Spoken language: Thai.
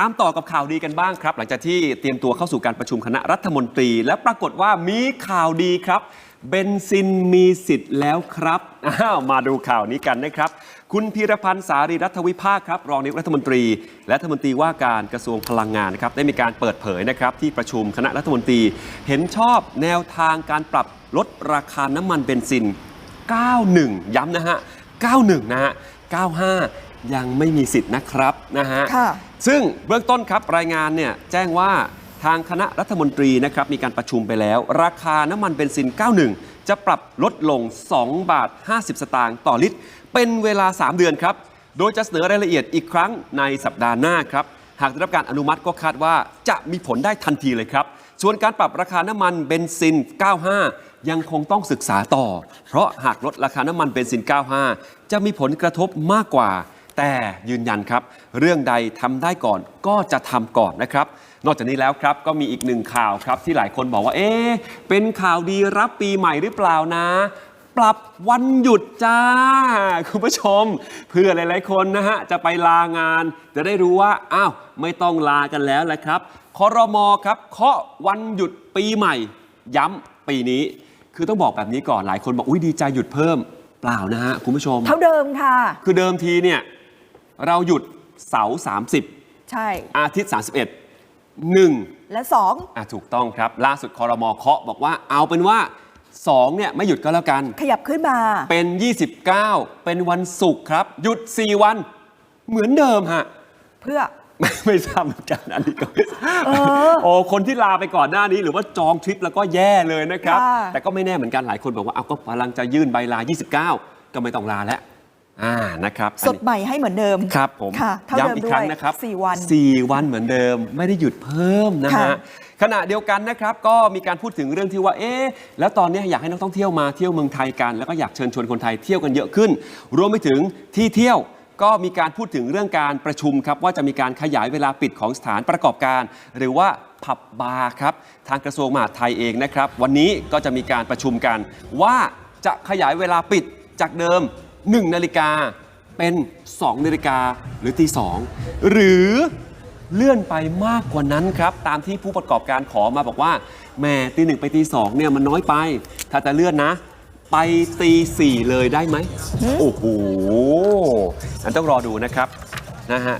ตามต่อกับข่าวดีกันบ้างครับ หลังจากที่เตรียมตัวเข้าสู่การประชุมคณะรัฐมนตรี และปรากฏว่ามีข่าวดีครับเบนซินมีสิทธิ์แล้วครับอ้าวมาดูข่าวนี้กันนะครับ คุณพีรพันธ์สารีรัฐวิภาคครับ รองนายกรัฐมนตรี และรัฐมนตรีว่าการกระทรวงพลังงานนะครับได้มีการเปิดเผยนะครับ ที่ประชุมคณะรัฐมนตรี เห็นชอบแนวทางการปรับลดราคาน้ำมันเบนซิน 91 ย้ำนะฮะ 91 นะฮะ 95 ยังไม่มีสิทธิ์นะครับนะฮะ ซึ่งเบื้องต้นครับรายงานเนี่ยแจ้งว่าทางคณะรัฐมนตรีนะครับมีการประชุมไปแล้ว ราคาน้ำมันเบนซิน 91 จะปรับลดลง 2 บาท 50 สตางค์ต่อลิตร เป็นเวลา 3 เดือนครับ โดยจะเสนอรายละเอียดอีกครั้งในสัปดาห์หน้าครับ หากได้รับการอนุมัติก็คาดว่าจะมีผลได้ทันทีเลยครับ ส่วนการปรับราคาน้ำมันเบนซิน 95 ยังคงต้องศึกษาต่อ เพราะหากลดราคาน้ำมันเบนซิน 95 จะมีผลกระทบมากกว่า แต่ยืนยันครับ เรื่องใดทำได้ก่อนก็จะทำก่อนนะครับ นอกจากนี้แล้วครับก็มีอีกหนึ่งข่าวครับ ที่หลายคนบอกว่า เอ๊ะเป็นข่าวดีรับปีใหม่หรือเปล่านะปรับวันหยุดจ้า คุณผู้ชม เพื่อหลายๆคนนะฮะ จะไปลางาน จะได้รู้ว่า อ้าว ไม่ต้องลากันแล้วแหละครับคอรมอครับเคาะวันหยุดปีใหม่ ย้ำปีนี้ คือต้องบอกแบบนี้ก่อนหลายคนบอกอุ้ยดีใจหยุดเพิ่ม เปล่านะฮะ คุณผู้ชม เท่าเดิมค่ะ คือเดิมทีเนี่ย เราหยุดเสาร์30 ใช่ อาทิตย์ 31 1 และสองอะถูกต้องครับ ล่าสุดคอรมอเคาะบอกว่าเอาเป็นว่า 2 เนี่ยไม่หยุดก็แล้วกัน ขยับขึ้นมา เป็น 29 เป็นวันศุกร์ครับ หยุด 4 วัน เหมือนเดิมฮะ เพื่อไม่ไม่ทราบเหมือนกันอันนี้ก็ไม่ทราบเออโอ้คนที่ลาไปก่อนหน้านี้หรือว่าจองทริปแล้วก็แย่เลยนะครับค่ะแต่ก็ไม่แน่เหมือนกันหลายคนบอกว่าเอาก็กำลังจะยื่นใบลา 29 ก็ไม่ต้องลาแล้ว อ่านะครับอันสนี้ดใหม่ให้เหมือนเดิมครับผมค่ะเท่าเดิมย้ำอีกด้วยครั้งนะครับสี่วันสี่วันเหมือนเดิม ไม่ได้หยุดเพิ่มนะค่ะฮะขณะเดียวกันนะครับก็มีการพูดถึงเรื่องที่ว่าเอ๊ะแล้วตอนนี้อยากให้นักท่องเที่ยวมาเที่ยวเมืองไทยกัน แล้วก็อยากเชิญชวนคนไทยเที่ยวกันเยอะขึ้น รวมไปถึงที่เที่ยวก็มีการพูดถึงเรื่องการประชุมครับว่าจะมีการขยายเวลาปิดของสถานประกอบการ หรือว่าผับบาร์ครับทางกระทรวงมหาดไทยเองนะครับ วันนี้ก็จะมีการประชุมกันว่าจะขยายเวลาปิดจากเดิม 1 นาฬิกาเป็น 2 นาฬิกาหรือตีสองหรือเลื่อนไปมากกว่านั้นครับ ตามที่ผู้ประกอบการขอมาบอกว่าแหม่ตีหนึ่งไปตีสองเนี่ยมันน้อยไป ถ้าจะเลื่อนนะ ไปตีสี่เลยได้ไหมโอ้โหอันต้องรอดูนะครับนะฮะ